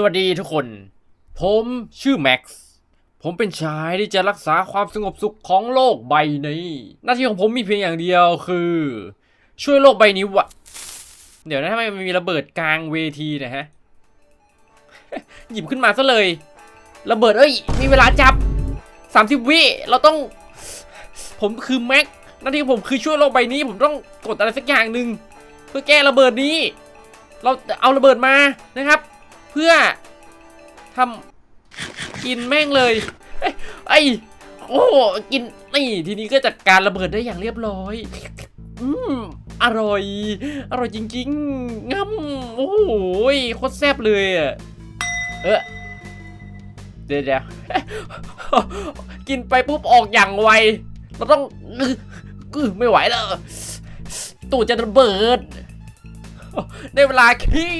สวัสดีทุกคน ผมชื่อแม็กซ์ ผมเป็นชายที่จะรักษาความสงบสุขของโลกใบนี้ หน้าที่ของผมมีเพียงอย่างเดียวคือ ช่วยโลกใบนี้วะ เดี๋ยวนะทำไมมันมีระเบิดกลางเวทีนะฮะ หยิบขึ้นมาซะเลย ระเบิดเอ้ย มีเวลาจับ 30 วิ เราต้อง ผมคือแม็ก หน้าที่ของผมคือช่วยโลกใบนี้ ผมต้องกดอะไรสักอย่างหนึ่งเพื่อแก้ระเบิดนี้ เราเอาระเบิดมานะครับ พื่อทำกินแม่งเลยไอ้โอ้กินนี่ทีนี้ก็จัดการระเบิดได้อย่างเรียบร้อย อืมอร่อย อร่อยจริงๆง่ำโอ้โหโคตรแซ่บเลยอะเออเดี๋ยวเดี๋ยวกินไปปุ๊บออกอย่างไว เราต้องกึกึไม่ไหวแล้วตูดจะระเบิด ได้เวลาขี้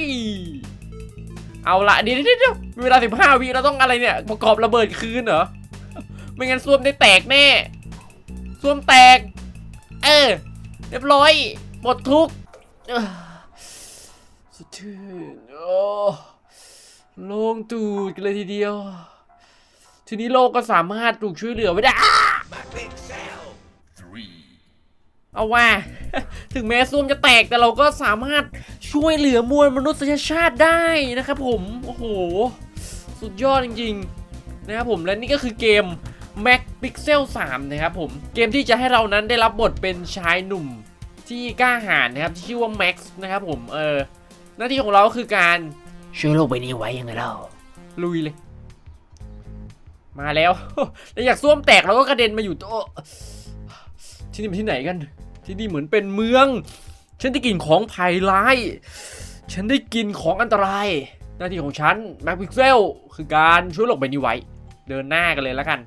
เอาละเดี๋ยวเดี๋ยวเดี๋ยวเวลาสิบห้าวิเราต้องอะไรเนี่ยประกอบระเบิดคืนเหรอ ไม่งั้นส้วมได้แตกแน่ส้วมแตก เออ เรียบร้อย หมดทุกข์เอ้อสดชื่นโอ้โล่งตูดกันเลยทีเดียว ทีนี้โลกก็สามารถถูกช่วยเหลือไว้ได้ เอาว่า ถึงแม้ส้วมจะแตกแต่เราก็สามารถช่วยเหลือมวลมนุษยชาติได้นะครับผม โอ้โห สุดยอดจริงๆ นะครับผมและนี่ก็คือเกม Mac Pixel 3 นะครับผม เกมที่จะให้เรานั้นได้รับบทเป็นชายหนุ่มที่กล้าหาญนะครับที่ชื่อว่า Max นะครับผม เออ หน้าที่ของเราก็คือการช่วยโลกใบนี้ไว้ยังไงเล่าลุยเลย มาแล้วแล้วอยากส้วมแตกเราก็กระเด็นมาอยู่โต๊ะที่นี่เป็นที่ไหนกัน ที่นี่เหมือนเป็นเมือง ฉันได้กลินของภัยร้าย ฉันได้กลินของอันตราย หน้าที่ของฉันแม็กพิกเซลคือการช่วยโลกใบนี้ไว้ เดินหน้ากันเลยแล้วกัน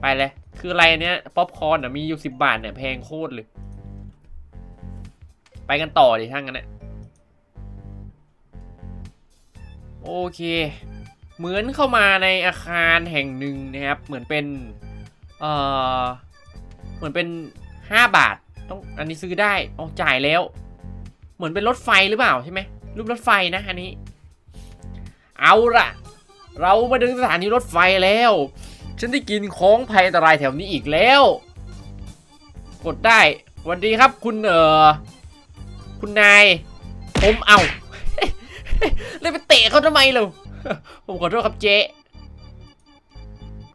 ไปเลย คืออะไรเนี้ยป๊อปคอร์นอะมีอยู่สิบบาทเนี่ยแพงโคตรเลย ไปกันต่อดิทั้างนั้นเนี่ยโอเค เหมือนเข้ามาในอาคารแห่งหนึ่งนะครับ เหมือนเป็น เอ่อ เหมือนเป็น 5 บาท ต้องอันนี้ซื้อได้เอาจ่ายแล้ว เหมือนเป็นรถไฟหรือเปล่าใช่ไหมรูปรถไฟนะอันนี้ เอาละเรามาถึงสถานีรถไฟแล้ว ฉันได้กินของภัยอันตรายแถวนี้อีกแล้ว กดได้วัสดีครับคุณเออคุณนายผมเอาเลยไปเตะเขาทำไมเราผมขอโทษครับเจ๊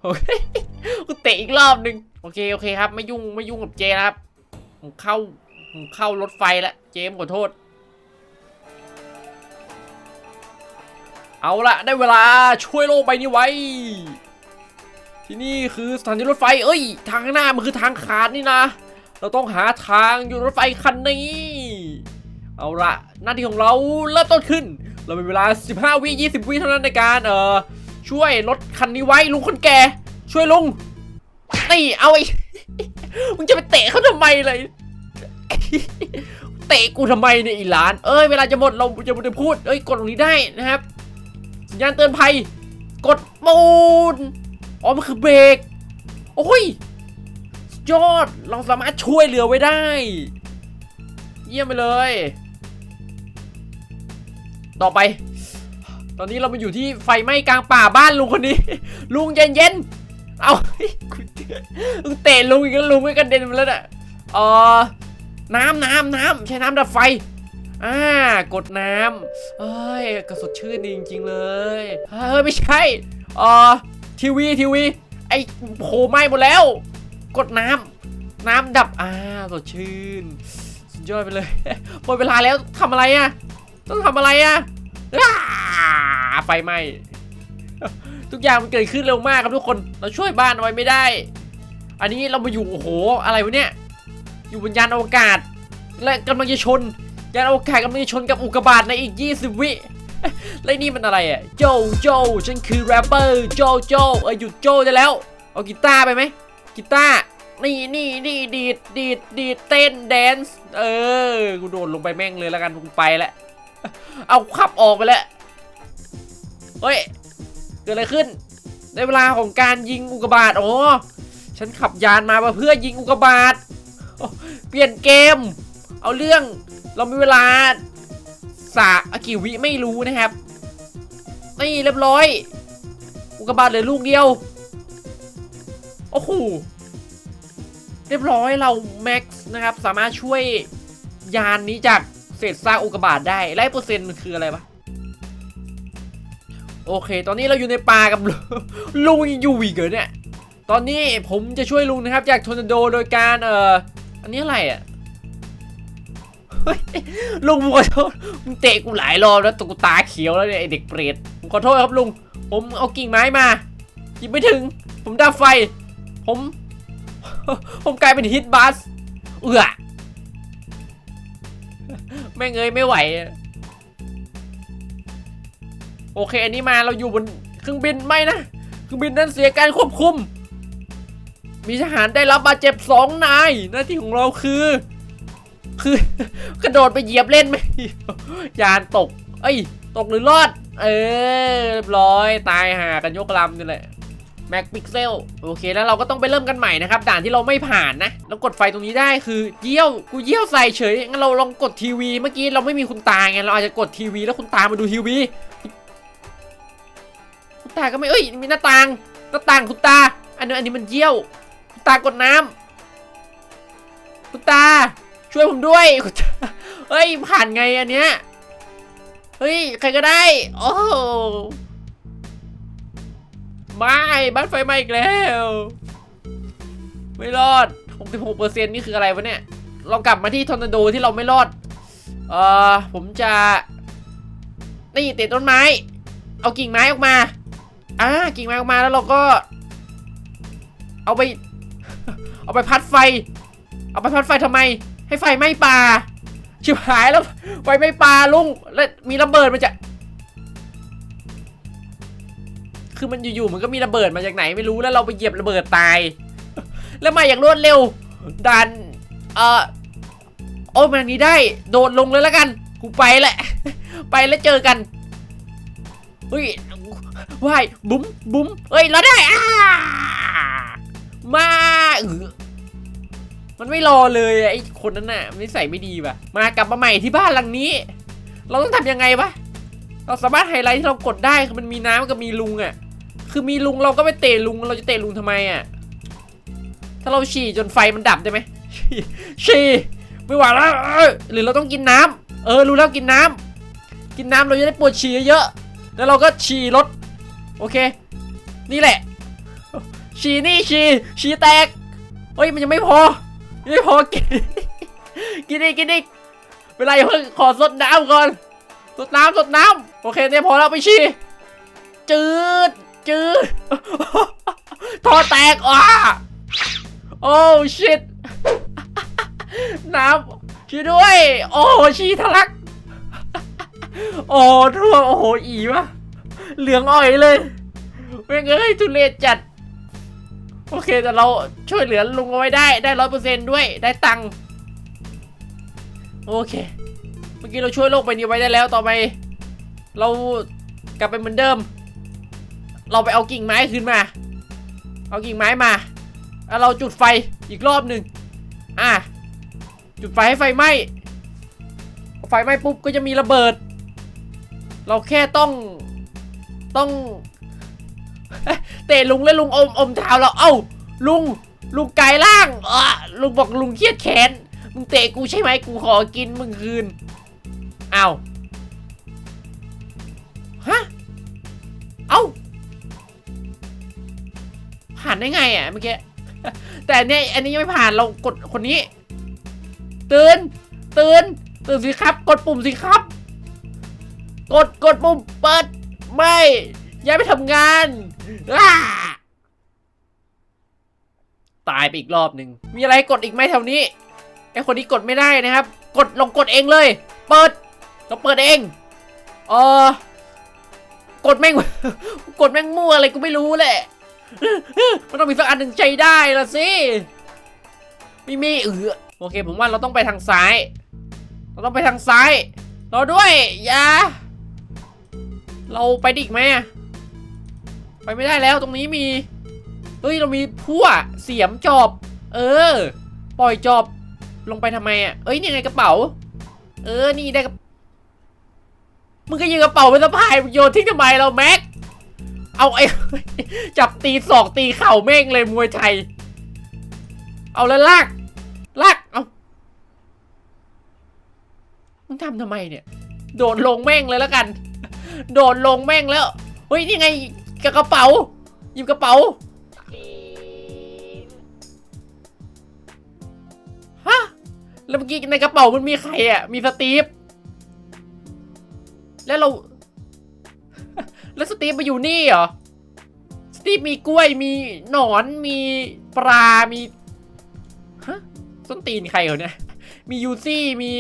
โอเคกูเตะอีกรอบหนึ่งโอเคโอเคครับ ไม่ยุ่งไม่ยุ่งกับเจ๊นะครับ ผมเข้าผมเข้ารถไฟแล้วเจมขอโทษ เอาละได้เวลาช่วยโลกใบนี้ไว้ ที่นี่คือสถานีรถไฟ เอ้ย ทางข้างหน้ามันคือทางขาดนี่นะ เราต้องหาทางอยู่รถไฟคันนี้ เอาละหน้าที่ของเราเริ่มต้นขึ้น เรามีเวลา 15 วิ20 วิเท่านั้นในการเอ่อช่วยรถคันนี้ไว้ลุงคนแก่ช่วยลุงนี่เอาไอ้ มึงจะไปเตะเขาทำไมเลยเตะกูทำไมเนี่ยอีหลาน เอ้ยเวลาจะหมดเราจะม่ได้พูด เอ้ยกดตรงนี้ได้นะครับสัญญาณเตือนภัย กดปูนอ๋อมันคือเบรก โอ้ยยอดเราสามารถช่วยเหลือไว้ได้ เยี่ยมไปเลย ต่อไป ตอนนี้เรามาอยู่ที่ไฟไหม้กลางป่าบ้านลุงคนนี้ ลุงเย็นเย็นๆเอาคุณ ลุงเตะลุงอีกแล้วลุงไม่กระเด็นมาแล้วน่ะเออน้ำน้ำน้ำใช้น้ำดับไฟอ่ากดน้ำเอ้ยกระสดชื่นดีจริงๆเลยเฮ้ยไม่ใช่เออทีวีทีวีไอ้โหไหม้หมดแล้ว กดน้ำน้ำดับอ่าสดชื่นสุดยอดไปเลยหมดเวลาแล้วทำอะไรอะต้องทำอะไรอะอ้าไฟไหม้ ทุกอย่างมันเกิดขึ้นเร็วมากครับทุกคน เราช่วยบ้านเอาไว้ไม่ได้ อันนี้เรามาอยู่โอ้โหอะไรวะเนี่ย อยู่บนยานอวกาศ และกำลังจะชน ยานอวกาศกำลังจะชนกับอุกกาบาตในอีก 20 วิแล้วนี่มันอะไรอะโจโจฉันคือแรปเปอร์โจโจเออหยุดโจได้แล้ว เอากีตาร์ไปไหมกีตาร์นี่นี่นี่ดีดดีดดีดเต้นแดนซ์เออกูโดดลงไปแม่งเลยแล้วกันกูไปแล้วเอาขับออกไปแล้วเฮ้ย เกิดอะไรขึ้น ในเวลาของการยิงอุกกาบาตอ๋อฉันขับยานมาเพื่อยิงอุกกาบาตเปลี่ยนเกม เอาเรื่องเรามีเวลาสากี่วิไม่รู้นะครับนนี่เรียบร้อย อุกกาบาตเหลือลูกเดียวโอ้โหเรียบร้อยเราแม็กซ์นะครับสามารถช่วยยานนี้จากเศษซากอุกกาบาตได้ไล่เปอร์เซ็นต์มันคืออะไรวะ โอเค ตอนนี้เราอยู่ในป่ากับลุงอยู่อีกเหรอเนี่ย ตอนนี้ผมจะช่วยลุงนะครับ จากทอร์นาโดโดยการเอ่อ อันนี้อะไรอะลุงผมขอโทษมึงเตะกูหลายรอบแล้วตกูตาเขียวแล้วเนี่ยไอเด็กเปรตผมขอโทษครับลุง ผมเอากิ่งไม้มาหยิบไม่ถึง ผมดับไฟ ผม ผมกลายเป็นฮิตบัส เอือแม่งเอ้ยไม่ไหว โอเคอันนี้มาเราอยู่บนเครื่องบินไม่นะเครื่องบินนั้นเสียการควบคุม มีทหารได้รับบาดเจ็บสองนายหน้าที่ของเราคือ คือกระโดดไปเหยียบเล่นไหมยานตก เอ้ย ตกหรือรอด เออเรียบร้อยตายหากันยกลำนี่แหละแม็กพิกเซลโอเคแล้วเราก็ต้องไปเริ่มกันใหม่นะครับ ด่านที่เราไม่ผ่านนะ แล้วกดไฟตรงนี้ได้คือเยี่ยวกูเยี่ยวใส่เฉยงั้นเราลองกดทีวีเมื่อกี้เราไม่มีคุณตาไงเราอาจจะกดทีวีแล้วคุณตามาดูทีวีคุณ ตาก็ไม่เอ้ยมีหน้าต่างหน้าต่างคุณตา อันนี้อันนี้มันเยี่ยว คุณตากดน้ำคุณตา ช่วยผมด้วยคุณตาเฮ้ยผ่านไงอันเนี้ยเฮ้ยใครก็ได้ โอ้ไม่บ้านไฟไหม้อีกแล้ว ไม่รอด 66%นี่คืออะไรวะเนี่ยเรากลับมาที่ทอร์นาโดที่เราไม่รอด เอ่อ ผมจะ นี่เตะต้นไม้ เอากิ่งไม้ออกมา อ่ากิ่งไม้ออกมาแล้วเราก็ เอาไป เอาไปพัดไฟ เอาไปพัดไฟทำไม ให้ไฟไหม้ป่า ชิบหายแล้ว ไฟไหม้ป่าลุง แล้วมีระเบิดมันจะ คือมันอยู่ๆมันก็มีระเบิดมาจากไหนไม่รู้แล้วเราไปเหยียบระเบิดตาย แล้วมาอย่างรวดเร็วดันเออโอ้มันนี้ได้ โดดลงเลยแล้วกัน กูไปแหละ ไปแล้วเจอกันเฮ้ย ว่ายบุ้มบุ้มเฮ้ยเราได้อ้ามาเออมันไม่รอเลยไอ้คนนั้นน่ะนิสัยไม่ดีป่ะ มากลับมาใหม่ที่บ้านหลังนี้ เราต้องทำยังไงวะเราสามารถไฮไลท์ที่เรากดได้คือมันมีน้ำกับมีลุงอะ่ะ คือมีลุงเราก็ไปเตะลุงเราจะเตะลุงทำไมอะ่ะ ถ้าเราฉี่จนไฟมันดับได้ไหมฉี่ฉี่ไม่ไหวแล้วเอ้ยหรือเราต้องกินน้ำเออรู้แล้วกินน้ำกินน้ำเราจะได้ปวดฉี่เยอะ แล้วเราก็ฉี่ลดโอเค นี่แหละ ฉี่นี่ฉี่ฉี่แตกเฮ้ยมันยังไม่พอยังไม่พอกินกินอีกกินอีกเวลาอย่าเพิ่งขอสดน้ำก่อนสดน้ำสดน้ำโอเคเนี่ยพอแล้วไปฉี่จืดจืดท่อแตกอะโอ้ชิตน้ำช่วยด้วย โอ้ฉี่ทะลัก โอ้ทั่วโอ้โหอีวะเหลืองอ่อยเลยแม่งเอ้ยทุเรศจัด โอเคแต่เราช่วยเหลือลุงเอาไว้ได้ได้ร้อยเปอร์เซนต์ด้วยได้ตังค์โอเค เมื่อกี้เราช่วยโลกใบนี้ไว้ได้แล้วต่อไป เรากลับไปเหมือนเดิม เราไปเอากิ่งไม้ขึ้นมา เอากิ่งไม้มาแล้วเราจุดไฟอีกรอบหนึ่งอะจุดไฟให้ไฟไหม้ไฟไหม้ปุ๊บก็จะมีระเบิด เราแค่ต้องต้อง เตะลุงและลุงอมอมเท้าเราเอ้า ลุงลุงกายล่างอะลุงบอกลุงเครียดแค้นมึงเตะกูใช่ไหมกูขอกินมึงคืนเอ้าฮะเอ้าผ่านได้ไงอะเมื่อกี้แต่เนี้ยอันนี้ยังไม่ผ่านเรากดคนนี้ ตื่นตื่นตื่นสิครับ กดปุ่มสิครับ กดกดปุ่มเปิด ไม่ย้ายไปทำงานอ้าตายไปอีกรอบหนึ่งมีอะไรกดอีกไหมแถวนี้ไอคนนี้กดไม่ได้นะครับ กดลงกดเองเลย เปิดเราเปิดเองเออกดแม่งกดแม่งมั่วอะไรกูไม่รู้แหละมันต้องมีสักอันหนึ่งใจได้ละสิไม่มีเออโอเค ผมว่าเราต้องไปทางซ้าย เราต้องไปทางซ้าย รอด้วย อย่า เราไปดอีกไหมไปไม่ได้แล้วตรงนี้มี เฮ้ยเรามีพั่วเสียมจอบ เออ ปล่อยจอบลงไปทำไมอะ เอ้ยนี่ไงกระเป๋า เออ นี่ได้กระมึงก็ยิงกระเป๋าไปสะพายโยนทิ้งทำไมเราแม็ก เอาไอ้จับตีศอกตีเข่าแม่งเลยมวยไทย เอาแล้วลาก ลาก เอามึงทำทำไมเนี่ย โดดลงแม่งเลยแล้วกัน โดดลงแม่งแล้วเฮ้ยนี่ไงกับกระเป๋าหยิบกระเป๋าฮะแล้วเมื่อกี้ในกระเป๋ามันมีใครอะมีสตีฟแล้วเรา แล้วสตีฟมาอยู่นี่เหรอสตีฟมีกล้วยมีหนอนมีปลามีฮะส้นตีนใครเหรอเนี่ยมียูซี่มี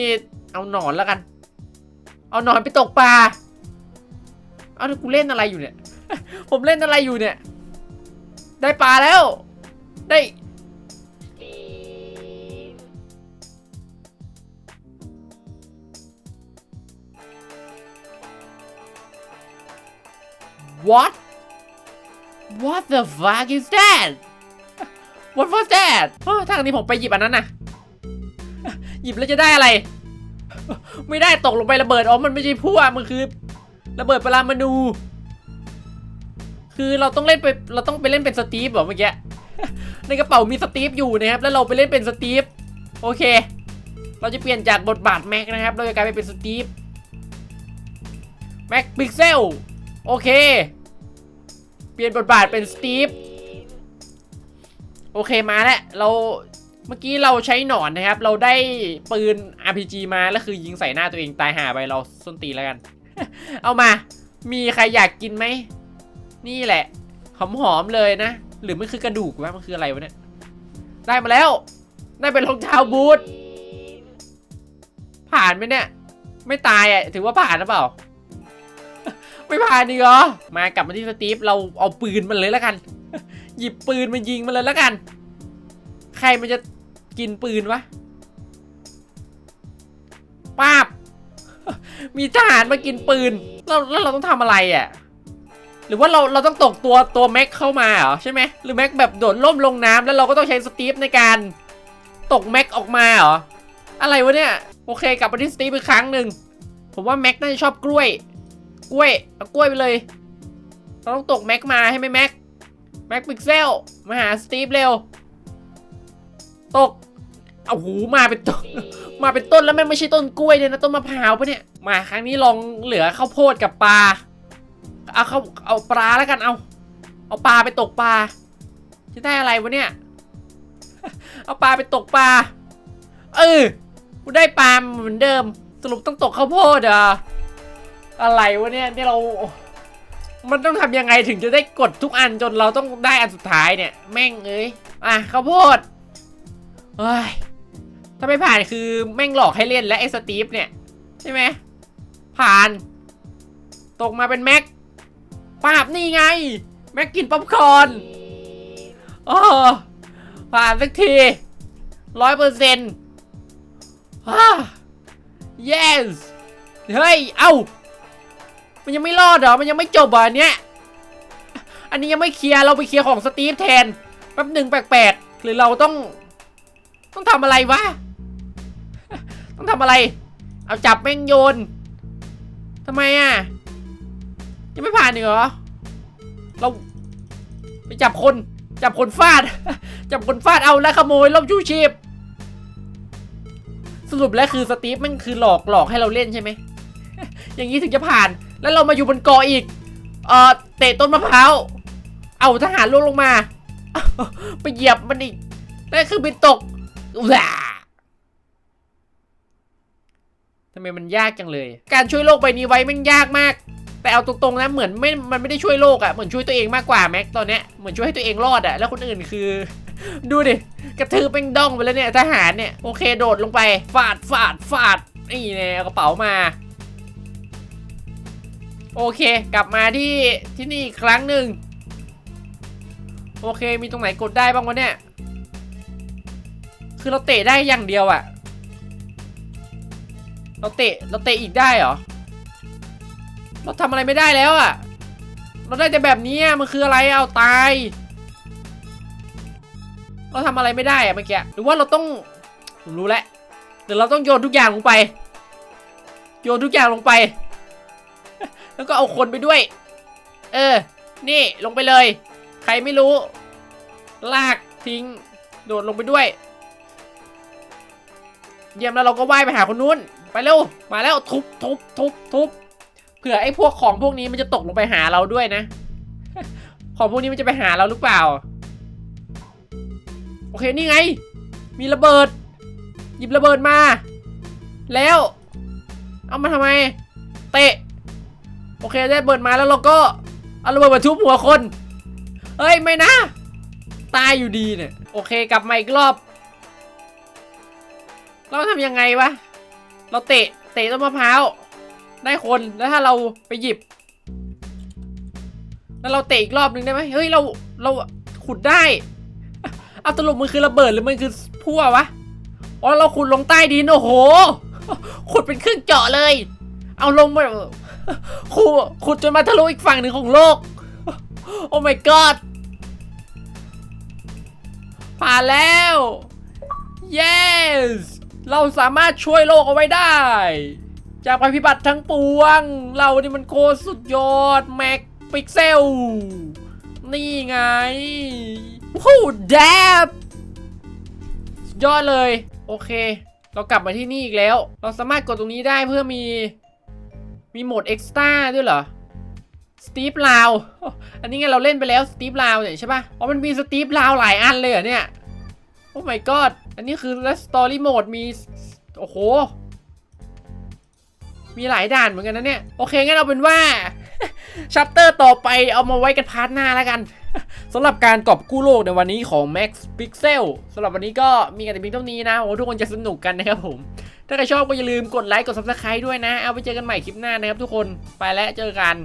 เอาหนอนแล้วกัน เอาหนอนไปตกปลา อาแล้วกูเล่นอะไรอยู่เนี่ย ผมเล่นอะไรอยู่เนี่ย ได้ปลาแล้ว ได้ What What the fuck is that What was that ถ้าอันนี้ผมไปหยิบอันนั้นนะหยิบแล้วจะได้อะไร ไม่ได้ตกลงไประเบิด อ๋อ มันไม่ใช่พวกมันคือ ระเบิดปรามาณู คือเราต้องเล่นไปเราต้องไปเล่นเป็นสตีฟเหรอเมื่อกี้ในกระเป๋ามีสตีฟอยู่นะครับแล้วเราไปเล่นเป็นสตีฟโอเค เราจะเปลี่ยนจากบทบาทแม็กนะครับ เราจะกลายไปเป็นสตีฟแม็กพิกเซลโอเค เปลี่ยนบทบาทเป็นสตีฟโอเคมาแล้วเราเมื่อกี้เราใช้หนอนนะครับ เราได้ปืน RPG มาแล้วคือยิงใส่หน้าตัวเองตายหาไปเราส้นตีนแล้วกัน เอามา มีใครอยากกินไหม นี่แหละ หอมๆเลยนะ หรือมันคือกระดูกวะ มันคืออะไรวะเนี่ย ได้มาแล้ว ได้เป็นรองเท้าบูท ผ่านไหมเนี่ย ไม่ตายอะ ถือว่าผ่านหรือเปล่า ไม่ผ่านดีเหรอ มากลับมาที่สตีฟ เราเอาปืนมันเลยแล้วกัน หยิบปืนมายิงมันเลยแล้วกัน ใครมันจะกินปืนวะป้าบ มีทหารมากินปืนแล้วแล้วเราต้องทำอะไรอะ หรือว่าเราเราต้องตกตัวตัวแม็กเข้ามาเหรอใช่ไหมหรือแม็กแบบโดดล่มลงน้ำแล้วเราก็ต้องใช้สตีฟในการตกแม็กออกมาเหรออะไรวะเนี่ยโอเคกลับมาที่สตีฟอีกครั้งหนึ่งผมว่าแม็กน่าจะชอบกล้วย กล้วยเอากล้วยไปเลย เราต้องตกแม็กมาให้ไหมแม็กแม็กพิกเซลมาหาสตีฟเร็ว ตก เอาหูมาเป็นต้น มาเป็นต้นแล้วแม่ไม่ใช่ต้นกล้วยเลยนะต้นมะพร้าวปะเนี่ย มาครั้งนี้ลองเหลือข้าวโพดกับปลา เอาเขาเอาปลาแล้วกันเอา เอาปลาไปตกปลา จะได้อะไรวะเนี่ย เอาปลาไปตกปลา เออกูได้ปลาเหมือนเดิม สรุปต้องตกข้าวโพดเหรออะไรวะเนี่ยนี่เรา มันต้องทำยังไงถึงจะได้กดทุกอันจนเราต้องได้อันสุดท้ายเนี่ย แม่งเอ้ย อะข้าวโพดเฮ้ย ถ้าไม่ผ่านคือแม่งหลอกให้เล่นและไอ้สตีฟเนี่ย ใช่ไหม ผ่าน ตกมาเป็นแม็กปาบนี่ไง แม็กกินป๊อปคอร์นโอ้ผ่านสักทีร้อยเปอร์เซ็นต์ yes เฮ้ย เอ้า มันยังไม่รอดเหรอ มันยังไม่จบออันเนี้ย อันนี้ยังไม่เคลียร์ เราไปเคลียร์ของสตีฟแทน แป๊บหนึ่งแปลกๆ หรือเราต้อง ต้องทำอะไรวะ ต้องทำอะไร เอาจับแม่งโยนทำไมอะยังไม่ผ่านอีกเหรอ เราไปจับคน จับคนฟาด จับคนฟาดเอาแล้วขโมยล่มชูชีพ สรุปแล้วคือสตีฟมันคือหลอกหลอกให้เราเล่นใช่ไหม อย่างนี้ถึงจะผ่าน แล้วเรามาอยู่บนเกาะอีก เอ่อ เตะต้นมะพร้าว เอาทหารลงลงมา ไปเหยียบมันอีกนั่นคือบินตกว้า ทำไมมันยากจังเลย การช่วยโลกใบนี้ไว้มันยากมาก แต่เอาตรงๆนะเหมือนไม่ มันไม่ได้ช่วยโลกอะ่ะเหมือนช่วยตัวเองมากกว่าแม็กตอนเนี้ยเหมือนช่วยให้ตัวเองรอดอะ่ะแล้วคนอื่นคือ ดูดิกระทืบเป็นด้องไปแล้วเนี่ยทหารเนี่ยโอเคโดดลงไปฟาดฟาดฟาดนี่แน่เอากระเป๋ามาโอเค กลับมาที่ที่นี่อีกครั้งหนึ่งโอเคมีตรงไหนกดได้บ้างวะเนี่ย คือเราเตะได้อย่างเดียวอะ เราเตะเราเตะอีกได้เหรอ เราทำอะไรไม่ได้แล้วอะเราได้แต่แบบนี้มันคืออะไรเอาตาย เราทำอะไรไม่ได้อะเมื่อกี้หรือว่าเราต้องผมรู้แล้วเดี๋ยวเราต้องโยนทุกอย่างลงไป โยนทุกอย่างลงไป แล้วก็เอาคนไปด้วย เออ นี่ลงไปเลย ใครไม่รู้ ลากทิ้ง โดดลงไปด้วย เยี่ยมแล้วเราก็ว่ายไปหาคนนู้น ไปเร็ว มาแล้วทุบทุบทุบทุบเผื่อไอ้พวกของพวกนี้มันจะตกลงไปหาเราด้วยนะ ของพวกนี้มันจะไปหาเราหรือเปล่า โอเคนี่ไง มีระเบิด หยิบระเบิดมา แล้ว เอามาทำไม เตะ โอเคได้ระเบิดมาแล้วเราก็เอาระเบิดมาทุบหัวคน เฮ้ยไม่นะ ตายอยู่ดีเนี่ย โอเคกลับมาอีกรอบเราทำยังไงวะ เราเตะเตะต้นมะพร้าวได้คนแล้วถ้าเราไปหยิบ แล้วเราเตะอีกรอบนึงได้ไหมเฮ้ยเราเราขุดได้เอาสรุปมันคือระเบิดหรือมันคือพั่ววะอ๋อเราขุดลงใต้ดินโอ้โห ขุดเป็นเครื่องเจาะเลย เอาลงมาขุดขุดจนมาทะลุอีกฝั่งหนึ่งของโลก โอ้ my god ผ่านแล้ว yes เราสามารถช่วยโลกเอาไว้ได้ จากภัยพิบัติทั้งปวง เรานี่มันโคตรสุดยอด แม็กพิกเซล นี่ไงวู้แดบสุดยอดเลย โอเค เรากลับมาที่นี่อีกแล้ว เราสามารถกดตรงนี้ได้เพื่อมี มีโหมดเอ็กซ์ต้าด้วยเหรอสตีฟลาว อันนี้ไงเราเล่นไปแล้วสตีฟลาวเนี่ยใช่ป่ะ อ๋อ มันมีสตีฟลาวหลายอันเลยเหรอเนี่ย โอ้ my god อันนี้คือแล้วสตอรี่โหมดมี โอ้โห มีหลายด่านเหมือนกันนะเนี่ย โอเคงั้นเอาเป็นว่าชัปเตอร์ต่อไปเอามาไว้กันพาร์ทหน้าแล้วกันสำหรับการกอบกู้โลกในวันนี้ของ Max Pixel สำหรับวันนี้ก็มีกันแต่เพียงเท่านี้นะโอ้ทุกคนจะสนุกกันนะครับผม ถ้าใครชอบก็อย่าลืมกดไลค์กด Subscribe ด้วยนะ เอาไปเจอกันใหม่คลิปหน้านะครับทุกคนไปแล้วเจอกัน